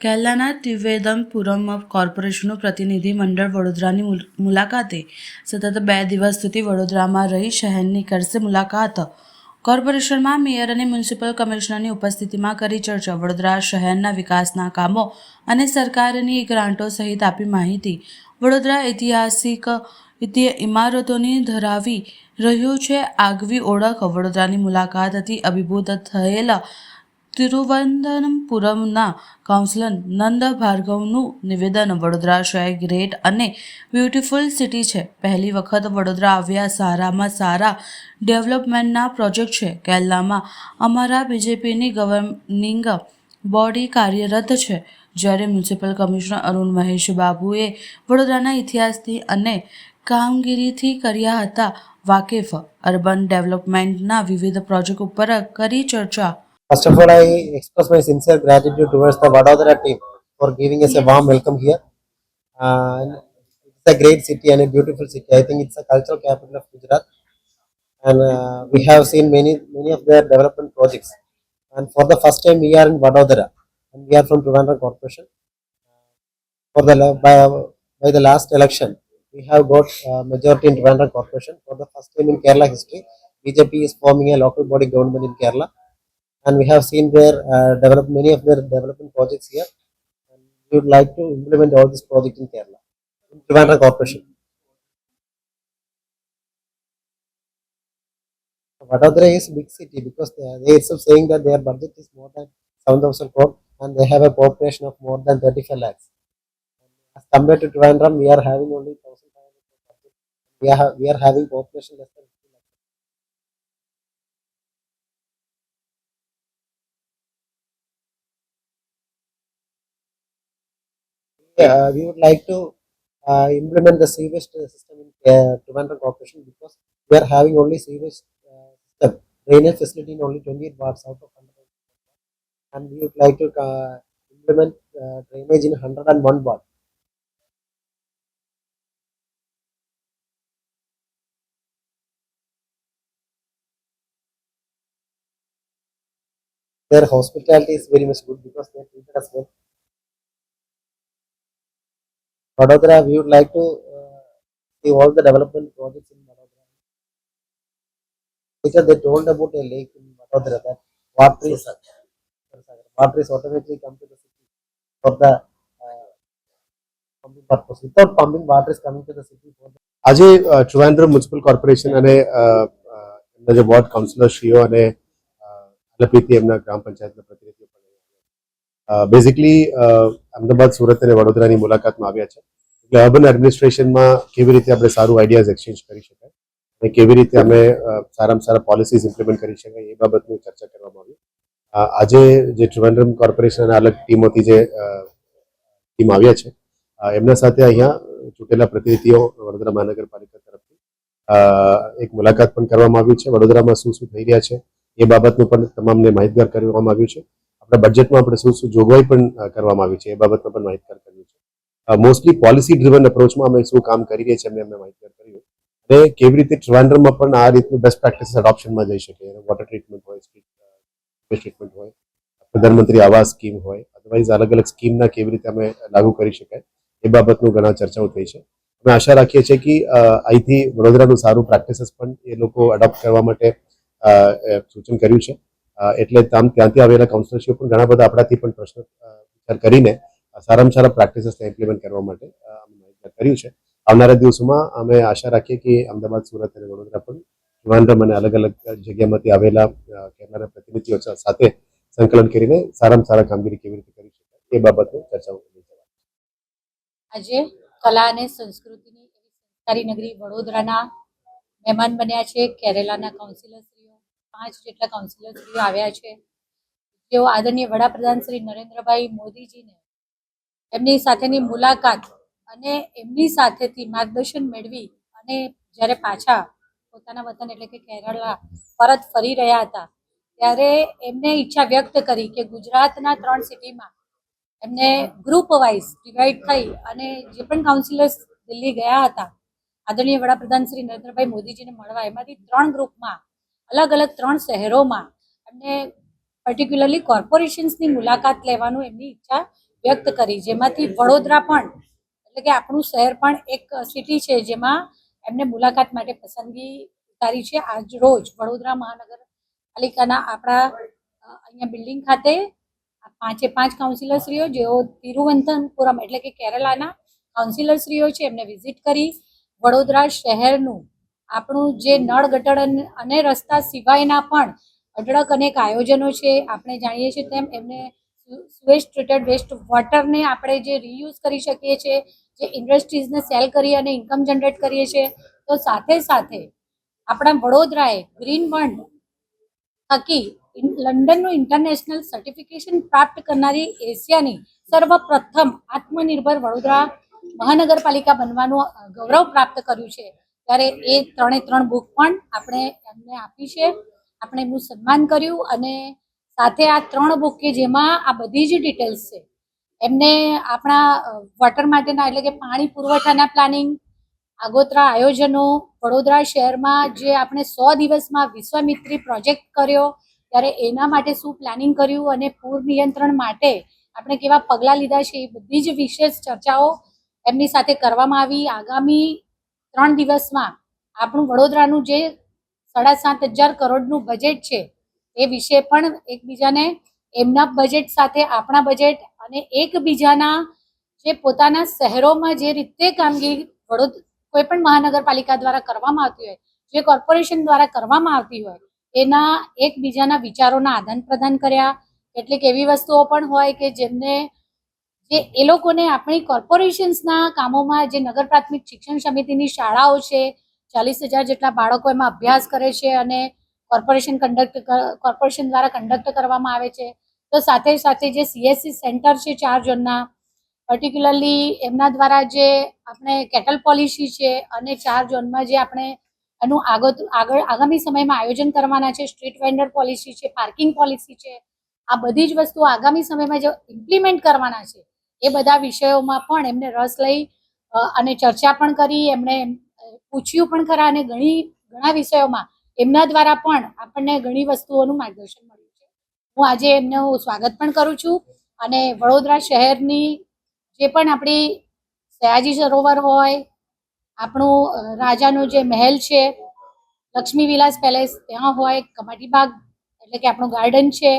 કેરલાના ત્રિવેદમપુરમ કોર્પોરેશનનું પ્રતિનિધિ મંડળ વડોદરાની મુલાકાતે સતત બે દિવસ સુધી વડોદરામાં રહી શહેરની કરશે મુલાકાત. કોર્પોરેશનમાં મેયર અને મ્યુનિસિપલ કમિશનરની ઉપસ્થિતિમાં કરી ચર્ચા. વડોદરા શહેરના વિકાસના કામો અને સરકારની ગ્રાન્ટો સહિત આપી માહિતી. વડોદરા ઐતિહાસિક ઇમારતોની ધરાવી રહ્યું છે આગવી ઓળખ. વડોદરાની મુલાકાતથી અભિભૂત થયેલા તિરુવનંતપુરમના કાઉન્સિલર નંદ ભાર્ગવનું નિવેદન. વડોદરા શહેર ગ્રેટ અને બ્યુટીફુલ સિટી છે. પહેલી વખત વડોદરા આવ્યા સારામાં સારા ડેવલપમેન્ટના પ્રોજેક્ટ છે. કેરલામાં અમારા બીજેપીની ગવર્નિંગ બોડી કાર્યરત છે. જ્યારે મ્યુનિસિપલ કમિશનર અરુણ મહેશ બાબુએ વડોદરાના ઇતિહાસથી અને કામગીરીથી કર્યા હતા વાકેફ. અર્બન ડેવલપમેન્ટના વિવિધ પ્રોજેક્ટ ઉપર કરી ચર્ચા First of all, I express my sincere gratitude towards the Vadodara team for giving us a warm welcome here. Uh, it's a great city and a beautiful city. I think it's a cultural capital of Gujarat, and uh, we have seen many many of their development projects. And for the first time, we are in Vadodara, and we are from Trivandrum Corporation. For the by, by the last election, we have got uh, majority in Trivandrum Corporation. For the first time in Kerala history, BJP is forming a local body government in Kerala and we have seen their uh, develop many of their development projects here. And we would like to implement all this project in Kerala, in Trivandrum Corporation. Vadodara is big city because they, are they itself saying that their budget is more than 7,000 crore and they have a population of more than 35 lakhs. As compared to Trivandrum, we are having only 1,500 crore budget. We are, we are having population less than uh, we would like to uh, implement the sewage system in uh, Trivandrum Corporation because we are having only sewage uh, drainage facility in only 28 wards out of 100 and we would like to uh, implement uh, drainage in 101 ward. Their hospitality is very much good because they treated us well. Vadodara, we would like to uh, see all the development projects in Vadodara. Because they told about a lake in Vadodara that water is water is automatically come to the city for the uh, pumping purpose. Without pumping, water is coming to the city for the આજે ટ્રિવાન્ડ્રમ municipal corporation અને એમના જે ward કાઉન્સિલરશ્રીઓ અને એમના ગ્રામ પંચાયતના પ્રતિનિધિઓ basically Ahmedabad, Surat અને વડોદરાની મુલાકાતમાં આવ્યા છે. એટલે અર્બન એડમિનિસ્ટ્રેશનમાં કેવી રીતે આપણે સારું આઈડિયાઝ એક્સચેન્જ કરી શકાય અને કેવી રીતે અમે સારામાં સારા પોલિસીઝ ઇમ્પ્લિમેન્ટ કરી શકાય એ બાબતની ચર્ચા કરવામાં આવી. આજે જે ટ્રિવેન્ડ્રમ કોર્પોરેશન અને અલગ ટીમોથી જે ટીમ આવ્યા છે એમના સાથે અહીંયા ચૂંટેલા પ્રતિનિધિઓ વડોદરા મહાનગરપાલિકા તરફથી એક મુલાકાત પણ કરવામાં આવ્યું છે. વડોદરામાં શું શું થઈ રહ્યા છે એ બાબતનું પણ તમામને માહિતગાર કરવામાં આવ્યું છે. આપણા બજેટમાં આપણે શું શું જોગવાઈ પણ કરવામાં આવી છે એ બાબતમાં પણ માહિતગાર કર્યું છે. મોસ્ટલી પોલિસી ડ્રીવન અપ્રોચમાં અમે શું કામ કરી રહ્યા છીએ એમને અમે માહિતગાર કર્યું. અને કેવી રીતે ટ્રિવાન્ડ્રમમાં પણ આ રીતનું બેસ્ટ પ્રેક્ટિસ એડોપ્શનમાં જઈ શકે વોટર ટ્રીટમેન્ટ હોય ટ્રીટમેન્ટ હોય, પ્રધાનમંત્રી આવાસ સ્કીમ હોય અદરવાઇઝ અલગ અલગ સ્કીમના કેવી રીતે અમે લાગુ કરી શકાય એ બાબતનું ઘણા ચર્ચાઓ થઈ છે. અમે આશા રાખીએ છીએ કે અહીંથી વડોદરાનું સારું પ્રેક્ટિસીસ પણ એ લોકો એડોપ્ટ કરવા માટે સૂચન કર્યું છે. એટલે આમ ત્યાંથી આવેલા કાઉન્સિલરશીપ પણ ઘણા બધા આપણાથી પણ પ્રશ્ન વિચાર કરીને સારામાં સારા પ્રેક્ટિસીસને ઇમ્પ્લિમેન્ટ કરવા માટે કર્યું છે. આવનારા દિવસોમાં અમે આશા રાખીએ કે અમદાવાદ, સુરત અને વડોદરા પણ ટ્રિવાન્ડ્રમ અને અલગ અલગ જગ્યામાંથી આવેલા કેમેરા પ્રતિનિધિઓ સાથે સંકલન કરીને સારામાં સારા કામગીરી કેવી રીતે કરી શકાય એ બાબતની ચર્ચાઓ આજે કલા અને સંસ્કૃતિની સંસ્કારી નગરી વડોદરાના મહેમાન બન્યા છે, કેરેલાના કાઉન્સિલરશ્રીઓ પાંચ જેટલા કાઉન્સિલરશ્રીઓ આવ્યા છે. જેઓ આદરણીય વડાપ્રધાન શ્રી નરેન્દ્રભાઈ મોદીજીને એમની સાથેની મુલાકાત અને એમની સાથેથી માર્ગદર્શન મેળવી અને જ્યારે પાછા પોતાના વતન એટલે કે કેરળા પરત ફરી રહ્યા હતા, ત્યારે એમને ઈચ્છા વ્યક્ત કરી કે ગુજરાતના ત્રણ સિટીમાં એમને ગ્રુપ વાઇઝ ડિવાઈડ થઈ અને જે પણ કાઉન્સિલર્સ દિલ્હી ગયા હતા, આદરણીય વડાપ્રધાન શ્રી નરેન્દ્રભાઈ મોદીજીને મળવા, એમાંથી ત્રણ ગ્રુપમાં અલગ અલગ ત્રણ શહેરોમાં એમને પર્ટિક્યુલરલી કોર્પોરેશન્સની મુલાકાત લેવાનું એમની ઈચ્છા વ્યક્ત કરી. જેમાંથી વડોદરા પણ, એટલે કે આપણું શહેર પણ એક સિટી છે જેમાં એમને મુલાકાત માટે પસંદગી ઉતારી છે. આજ રોજ વડોદરા મહાનગરપાલિકાના આપણા અહીંયા બિલ્ડિંગ ખાતે પાંચે પાંચ કાઉન્સિલરશ્રીઓ, જેઓ તિરુવનંતપુરમ એટલે કે કેરલાના કાઉન્સિલરશ્રીઓ છે, એમને વિઝિટ કરી વડોદરા શહેરનું આપણું જે નળ ગટર અને- રસ્તા સિવાયના પણ અઢળક અનેક આયોજનો છે, આપણે જાણીએ છીએ તેમ એમને સુએજ ટ્રીટેડ વેસ્ટ વોટરને આપણે જે રીયુઝ કરી શકીએ છીએ, જે ઇન્ડસ્ટ્રીઝને સેલ કરી અને ઇન્કમ જનરેટ કરીએ છીએ, તો સાથે સાથે આપણા વડોદરાએ ગ્રીન બંડ થકી લંડનનું ઇન્ટરનેશનલ સર્ટિફિકેશન પ્રાપ્ત કરનારી એશિયાની સર્વપ્રથમ આત્મનિર્ભર વડોદરા મહાનગરપાલિકા બનવાનું ગૌરવ પ્રાપ્ત કર્યું છે. ત્યારે એ ત્રણે ત્રણ બુક પણ આપણે એમને આપી છે. આપણે એમનું સન્માન કર્યું અને સાથે આ ત્રણ બુક કે જેમાં આ બધી જ ડિટેલ્સ છે. એમને આપણા વોટર માટેના એટલે કે પાણી પુરવઠાના પ્લાનિંગ આગોતરા આયોજનો, વડોદરા શહેરમાં જે આપણે સો દિવસમાં વિશ્વામિત્રી પ્રોજેક્ટ કર્યો, ત્યારે એના માટે શું પ્લાનિંગ કર્યું અને પૂર નિયંત્રણ માટે આપણે કેવા પગલાં લીધા છે એ બધી જ વિશેષ ચર્ચાઓ એમની સાથે કરવામાં આવી. આગામી ત્રણ દિવસમાં આપણું વડોદરાનું જે સાડા સાત હજાર કરોડનું બજેટ છે, એ વિશે પણ એકબીજાને એમના બજેટ સાથે, આપણા બજેટ અને એકબીજાના જે પોતાના શહેરોમાં જે રીતે કામગીરી વડોદરા કોઈ પણ મહાનગરપાલિકા દ્વારા કરવામાં આવતી હોય, જે કોર્પોરેશન દ્વારા કરવામાં આવતી હોય, એના એકબીજાના વિચારોના આદાન પ્રદાન કર્યા કેટલીક એવી વસ્તુઓ પણ હોય કે જેમને જે એ લોકોને આપણી કોર્પોરેશન્સના કામોમાં જે નગર પ્રાથમિક શિક્ષણ સમિતિની શાળાઓ છે, ચાલીસ હજાર જેટલા બાળકો એમાં અભ્યાસ કરે છે અને કોર્પોરેશન કન્ડક્ટ કોર્પોરેશન દ્વારા કન્ડક્ટ કરવામાં આવે છે. તો સાથે સાથે જે સીએસસી સેન્ટર છે ચાર ઝોનના પર્ટિક્યુલરલી એમના દ્વારા જે આપણે કેટલ પોલિસી છે અને ચાર ઝોનમાં જે આપણે એનું આગળ આગળ, આગામી સમયમાં આયોજન કરવાના છે સ્ટ્રીટ વેન્ડર પોલિસી છે પાર્કિંગ પોલિસી છે, આ બધી જ વસ્તુઓ આગામી સમયમાં જે ઇમ્પ્લિમેન્ટ કરવાના છે એ બધા વિષયોમાં પણ એમને રસ લઈ અને ચર્ચા પણ કરી, એમણે પૂછ્યું પણ ખરા અને ઘણી, ઘણા વિષયોમાં એમના દ્વારા પણ આપણને ઘણી વસ્તુઓનું માર્ગદર્શન મળ્યું છે. હું આજે એમનું સ્વાગત પણ કરું છું અને વડોદરા શહેરની જે પણ આપણી સયાજી સરોવર હોય, આપણું રાજાનું જે મહેલ છે, લક્ષ્મી વિલાસ પેલેસ, ત્યાં હોય કમાટી બાગ એટલે કે આપણું ગાર્ડન છે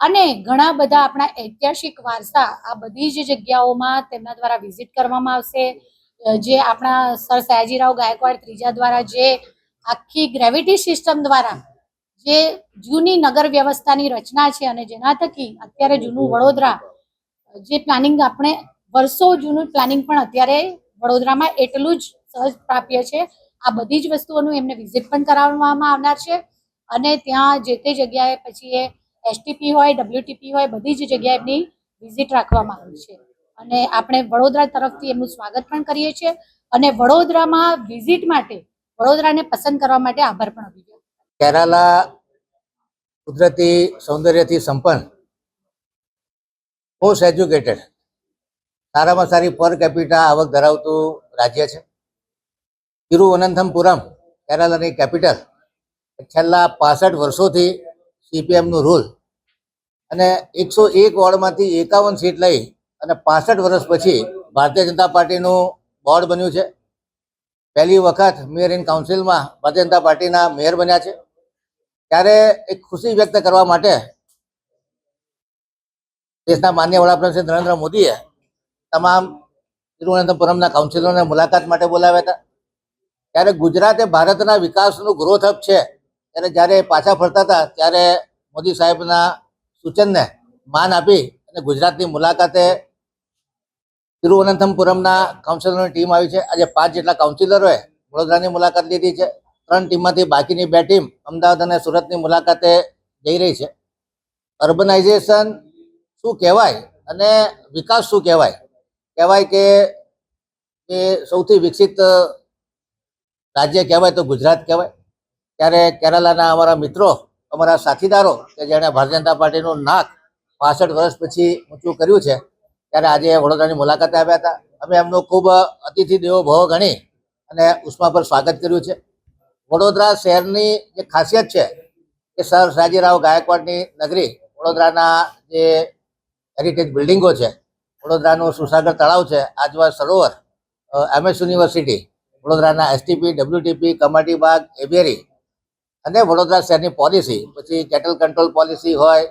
અને ઘણા બધા આપણા ઐતિહાસિક વારસા આ બધી જ જગ્યાઓમાં તેમના દ્વારા વિઝિટ કરવામાં આવશે. જે આપણા સર સયાજીરાવ ગાયકવાડ ત્રીજા દ્વારા જે આખી ગ્રેવિટી સિસ્ટમ દ્વારા જે જૂની નગર વ્યવસ્થાની રચના છે અને જેના થકી અત્યારે જૂનું વડોદરા, જે પ્લાનિંગ આપણે વર્ષો જૂનું પ્લાનિંગ પણ અત્યારે વડોદરામાં એટલું જ સહજ પ્રાપ્ય છે. આ બધી જ વસ્તુઓનું એમને વિઝિટ પણ કરાવવામાં આવનાર છે અને ત્યાં જે તે જગ્યાએ પછી એ એસટીપી હોય ડબ્લ્યુટીપી હોય, બધી જ જગ્યાએ એમની વિઝિટ રાખવામાં આવી છે. અને આપણે વડોદરા તરફથી એમનું સ્વાગત પણ કરીએ છીએ. અને વડોદરામાં વિઝિટ માટે, વડોદરાને પસંદ કરવા માટે આભાર પણ અભિવ્યક્ત કેરાલા કુદરતી સૌંદર્યથી સંપન્ન મોસ્ટ એજ્યુકેટેડ સારામાં સારી પર કેપિટા આવક ધરાવતું રાજ્ય છે. તિરુવનંતપુરમ કેરાલાની કેપિટલ છેલ્લા પાસઠ વર્ષોથી સીપીએમનું રૂલ અને એકસો એક વોર્ડમાંથી એકાવન સીટ લઈ અને પાસઠ વર્ષ પછી ભારતીય જનતા પાર્ટીનું બોર્ડ બન્યું છે. પહેલી વખત મેયર ઇન કાઉન્સિલમાં ભારતીય જનતા પાર્ટીના મેયર બન્યા છે. ત્યારે એક ખુશી વ્યક્ત કરવા માટે દેશના માન્ય વડાપ્રધાન શ્રી નરેન્દ્ર મોદીએ તમામ તિરુવનંતપુરમના કાઉન્સિલરોને મુલાકાત માટે બોલાવ્યા હતા. ત્યારે ગુજરાત ભારતના વિકાસનું ગ્રોથ હબ છે. ત્યારે જ્યારે પાછા ફરતા હતા, ત્યારે મોદી સાહેબના સૂચનને માન આપી અને ગુજરાતની મુલાકાતે તિરુવનંતપુરમના કાઉન્સિલરોની ટીમ આવી છે. આજે પાંચ જેટલા કાઉન્સિલરોએ વડોદરાની મુલાકાત લીધી છે. ત્રણ ટીમમાંથી બાકીની બે ટીમ અમદાવાદ અને સુરતની મુલાકાતે જઈ રહી છે. અર્બનાઇઝેશન શું કહેવાય અને વિકાસ શું કહેવાય? કહેવાય કે એ સૌથી વિકસિત રાજ્ય કહેવાય તો ગુજરાત કહેવાય. ત્યારે કેરાલાના અમારા મિત્રો અમારા સાથીદારો કે જેણે ભારતીય જનતા પાર્ટીનું નાક પાસઠ વર્ષ પછી ઊંચું કર્યું છે, ત્યારે આજે વડોદરાની મુલાકાતે આવ્યા હતા. અમે એમનું ખૂબ અતિથિ દેવો ભવ ગણી અને ઉષ્મા પર સ્વાગત કર્યું છે. વડોદરા શહેરની જે ખાસિયત છે કે સર સાજીરાવ ગાયકવાડની નગરી વડોદરાના જે હેરિટેજ બિલ્ડિંગો છે, વડોદરાનું સુસાગર તળાવ છે, આજવા સરોવર એમએસ યુનિવર્સિટી, વડોદરાના એસટીપી ડબ્લ્યુટીપી કમાટી બાગ, એબેરી અને વડોદરા શહેરની પોલિસી પછી કેટલ કંટ્રોલ પોલિસી હોય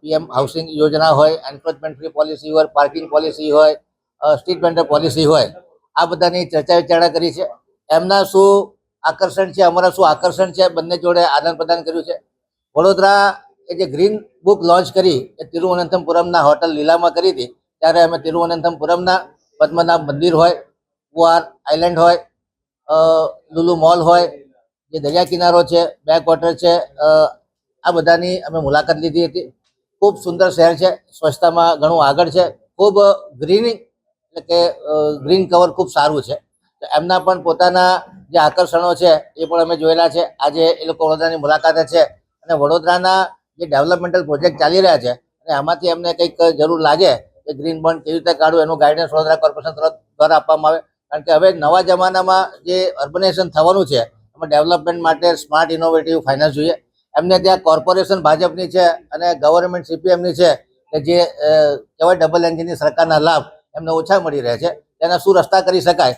પીએમ હાઉસિંગ યોજના હોય એન્ક્રોચમેન્ટ પોલિસી હોય પાર્કિંગ પોલિસી હોય સ્ટ્રીટ વેન્ડર પોલિસી હોય, આ બધાની ચર્ચા વિચારણા કરી છે. એમના શું આકર્ષણ છે, અમારા શું આકર્ષણ છે, બંને જોડે આદાન પ્રદાન કર્યું છે. વડોદરા એ જે ગ્રીન બુક લોન્ચ કરી, એ તિરુવનંતપુરમના હોટલ લીલામાં કરી હતી, ત્યારે અમે તિરુવનંતપુરમના પદ્મનાભ મંદિર હોય કુઆર આઇલેન્ડ હોય લુલુ મોલ હોય જે દરિયા કિનારો છે બેક વોટર છે આ બધાની અમે મુલાકાત લીધી હતી. ખૂબ સુંદર શહેર છે, સ્વચ્છતામાં ઘણું આગળ છે. ખૂબ ગ્રીન એટલે કે ગ્રીન કવર ખૂબ સારું છે. એમના પણ પોતાના જે આકર્ષણો છે, એ પણ અમે જોયેલા છે. આજે એ લોકો વડોદરાની મુલાકાતે છે અને વડોદરાના જે ડેવલપમેન્ટલ પ્રોજેક્ટ ચાલી રહ્યા છે અને આમાંથી એમને કંઈક જરૂર લાગે કે ગ્રીન બોન્ડ કેવી રીતે કાઢવું એનું ગાઈડન્સ વડોદરા કોર્પોરેશન તરફ દ્વારા આપવામાં આવે. કારણ કે હવે નવા જમાનામાં જે અર્બનાઇઝેશન થવાનું છે ડેવલપમેન્ટ માટે સ્માર્ટ ઇનોવેટિવ ફાઇનાન્સ જોઈએ. એમને ત્યાં કોર્પોરેશન ભાજપની છે અને ગવર્મેન્ટ સીપીએમની છે કે જે કહેવાય ડબલ એન્જિનની સરકારના લાભ એમને ઓછા મળી રહે છે. તેના શું રસ્તા કરી શકાય?